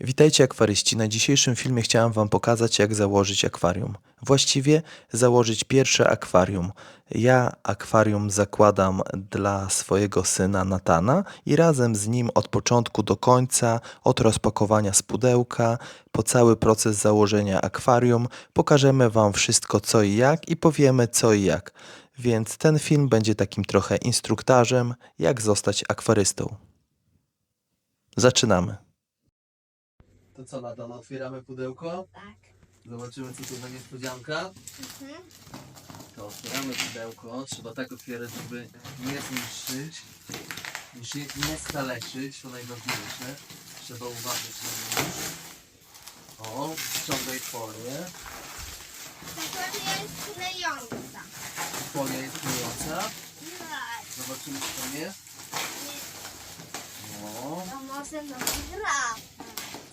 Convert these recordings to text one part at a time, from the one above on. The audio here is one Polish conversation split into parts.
Witajcie akwaryści. Na dzisiejszym filmie chciałem Wam pokazać, jak założyć akwarium. Właściwie założyć pierwsze akwarium. Ja akwarium zakładam dla swojego syna Natana i razem z nim od początku do końca, od rozpakowania z pudełka, po cały proces założenia akwarium, pokażemy Wam wszystko co i jak i powiemy co i jak. Więc ten film będzie takim trochę instruktażem, jak zostać akwarystą. Zaczynamy. To co, Natan, otwieramy pudełko? Tak. Zobaczymy, co tu za niespodzianka. Mhm. To otwieramy pudełko. Trzeba tak otwierać, żeby nie zniszczyć, nie- nie skaleczyć, to najważniejsze. Trzeba uważać na to. O, ściągaj folię. Tak jest klejąca. Folia jest klejąca. Tak. Zobaczymy, co tam jest. O, To może nowy.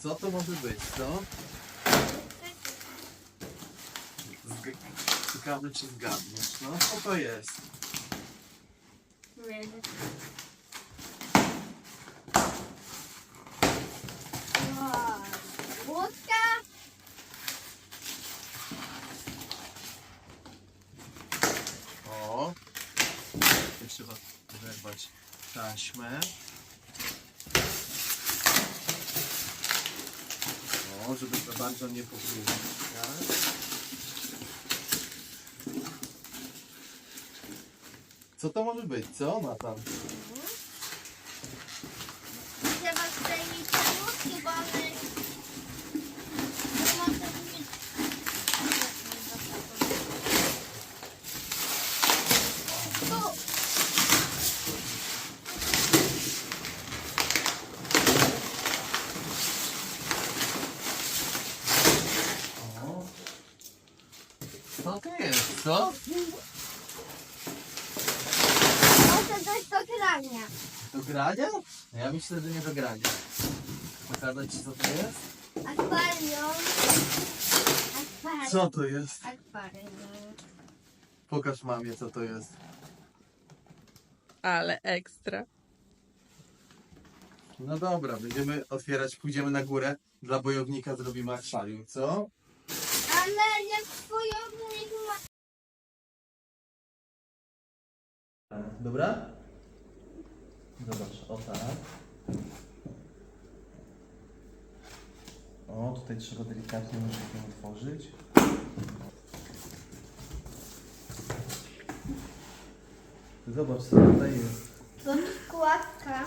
Co to może być, co? Ciekawe, czy zgadniesz, no? Co to jest? Wow. Łódka. O! Tu trzeba zerwać taśmę. O, żeby za bardzo nie popłynąć. Tak? Co to może być, co Natan? Trzeba skleić te łódki, bo one... bo może mieć... Tu. O! Co to jest, co? Może coś do grania. Do grania? Ja myślę, że nie do grania. Pokazać ci co to jest? Akwarium. Akwarium. Co to jest? Akwarium. Pokaż mamie co to jest. Ale ekstra. No dobra, będziemy otwierać, pójdziemy na górę. Dla bojownika zrobimy akwarium, co? Ale jak ma... Dobra? Zobacz, o tak. O, tutaj trzeba delikatnie nożykiem otworzyć. Zobacz, co tutaj jest. Podkładka.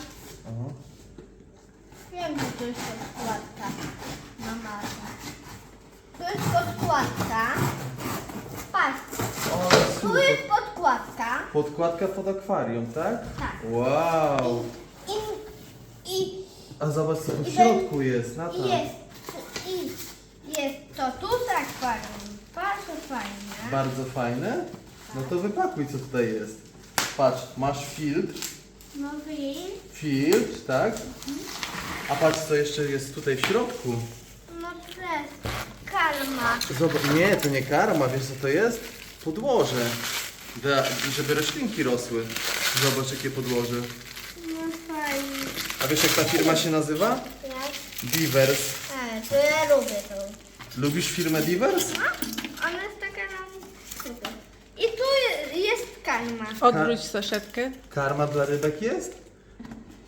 O. Wiem, że to jest podkładka. Podkładka. Patrz, O, tu super. jest podkładka. Podkładka pod akwarium, tak? Tak. Wow! I, i, A zobacz, co tu w I środku jest, Natan. i jest. I jest to tu z akwarium. Bardzo fajne. Bardzo fajne? No to wypakuj, co tutaj jest. Patrz, masz filtr, No i filtr, tak? A patrz, co jeszcze jest tutaj w środku. no to jest karma. Zobacz, nie, to nie karma, wiesz co to jest? Podłoże, dla, żeby roślinki rosły. Zobacz, jakie podłoże. No fajnie. A wiesz, jak ta firma się nazywa? Jak? Divers. A, to ja lubię to. Lubisz firmę Divers? A, ona jest taka nam... super. I tu je- jest karma. Odwróć saszetkę. Karma dla rybek jest?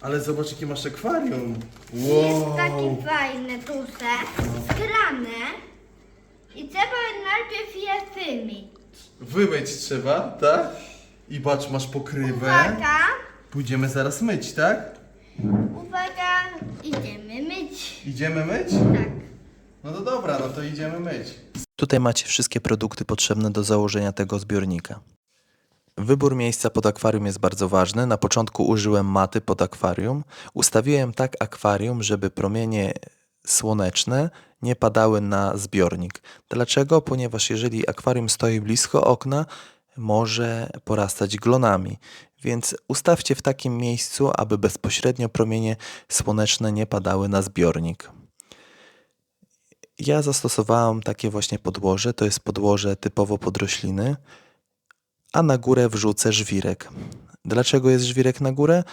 Ale zobacz, jakie masz akwarium. Jest takie fajne, duże. I trzeba najpierw je wymyć. Wymyć trzeba, tak? I patrz, masz pokrywę. Uwaga, Pójdziemy zaraz myć, tak? uwaga, idziemy myć. Idziemy myć? Tak. No to dobra, no to idziemy myć. Tutaj macie wszystkie produkty potrzebne do założenia tego zbiornika. Wybór miejsca pod akwarium jest bardzo ważny. Na początku użyłem maty pod akwarium. Ustawiłem tak akwarium, żeby promienie słoneczne nie padały na zbiornik. Dlaczego? Ponieważ jeżeli akwarium stoi blisko okna, może porastać glonami. Więc ustawcie w takim miejscu, aby bezpośrednio promienie słoneczne nie padały na zbiornik. Ja zastosowałam takie właśnie podłoże. To jest podłoże typowo pod rośliny, a na górę wrzucę żwirek. Dlaczego jest żwirek na górę?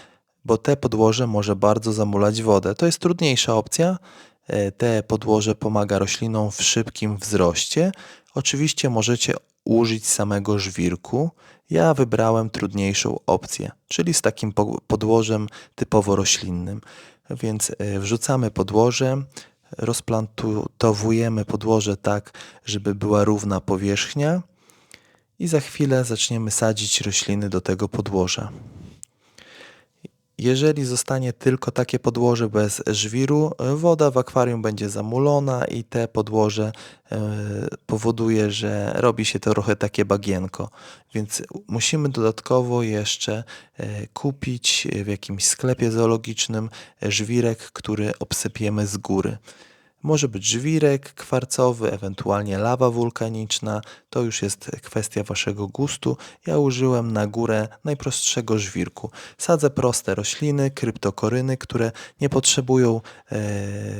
Bo te podłoże może bardzo zamulać wodę. To jest trudniejsza opcja, Te podłoże pomaga roślinom w szybkim wzroście. Oczywiście możecie użyć samego żwirku. Ja wybrałem trudniejszą opcję, czyli z takim po- podłożem typowo roślinnym. Więc e, wrzucamy podłoże, rozplantowujemy podłoże tak, żeby była równa powierzchnia i za chwilę zaczniemy sadzić rośliny do tego podłoża. Jeżeli zostanie tylko takie podłoże bez żwiru, woda w akwarium będzie zamulona i te podłoże e, powoduje, że robi się to trochę takie bagienko. Więc musimy dodatkowo jeszcze e, kupić w jakimś sklepie zoologicznym żwirek, który obsypiemy z góry. Może być żwirek kwarcowy, ewentualnie lawa wulkaniczna. To już jest kwestia waszego gustu. Ja użyłem na górę najprostszego żwirku. Sadzę proste rośliny, kryptokoryny, które nie potrzebują e,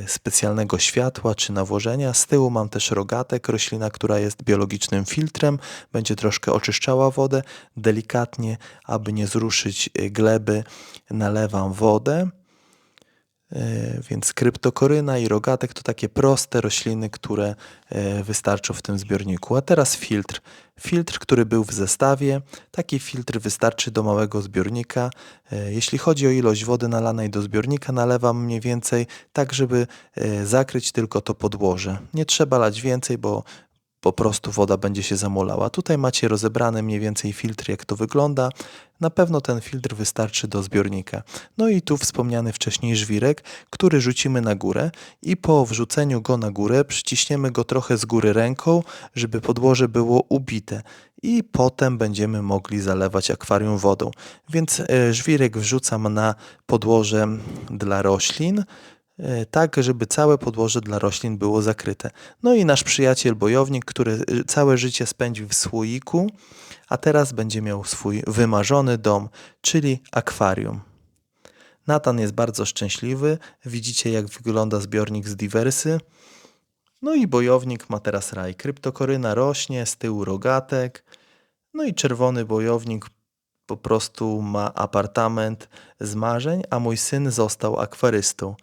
specjalnego światła czy nawożenia. Z tyłu mam też rogatek, roślina, która jest biologicznym filtrem. Będzie troszkę oczyszczała wodę. Delikatnie, aby nie zruszyć e, gleby, nalewam wodę. E, Więc kryptokoryna i rogatek to takie proste rośliny, które e, wystarczą w tym zbiorniku. A teraz filtr. Filtr, który był w zestawie. Taki filtr wystarczy do małego zbiornika. E, Jeśli chodzi o ilość wody nalanej do zbiornika, nalewam mniej więcej tak, żeby zakryć tylko to podłoże. Nie trzeba lać więcej, bo po prostu woda będzie się zamulała. Tutaj macie rozebrany mniej więcej filtr, jak to wygląda. Na pewno ten filtr wystarczy do zbiornika. No i tu wspomniany wcześniej żwirek, który rzucimy na górę i po wrzuceniu go na górę przyciśniemy go trochę z góry ręką, żeby podłoże było ubite. I potem będziemy mogli zalewać akwarium wodą. Więc e, żwirek wrzucam na podłoże dla roślin tak, żeby całe podłoże dla roślin było zakryte. No i nasz przyjaciel bojownik, który e, całe życie spędził w słoiku, a teraz będzie miał swój wymarzony dom, czyli akwarium. Natan jest bardzo szczęśliwy. Widzicie, jak wygląda zbiornik z diversy. No i bojownik ma teraz raj. Kryptokoryna rośnie, z tyłu rogatek. No i czerwony bojownik po prostu ma apartament z marzeń, a mój syn został akwarystą.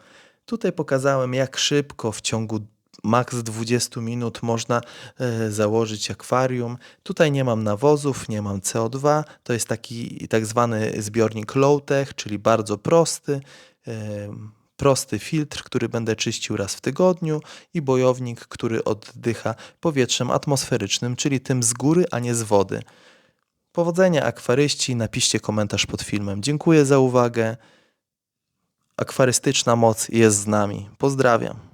Tutaj pokazałem, jak szybko w ciągu maks 20 minut można e, założyć akwarium. Tutaj nie mam nawozów, nie mam CO2. To jest taki tak zwany zbiornik low-tech, czyli bardzo prosty. e, Prosty filtr, który będę czyścił raz w tygodniu i bojownik, który oddycha powietrzem atmosferycznym, czyli tym z góry, a nie z wody. Powodzenia akwaryści, napiszcie komentarz pod filmem. Dziękuję za uwagę. Akwarystyczna moc jest z nami. Pozdrawiam.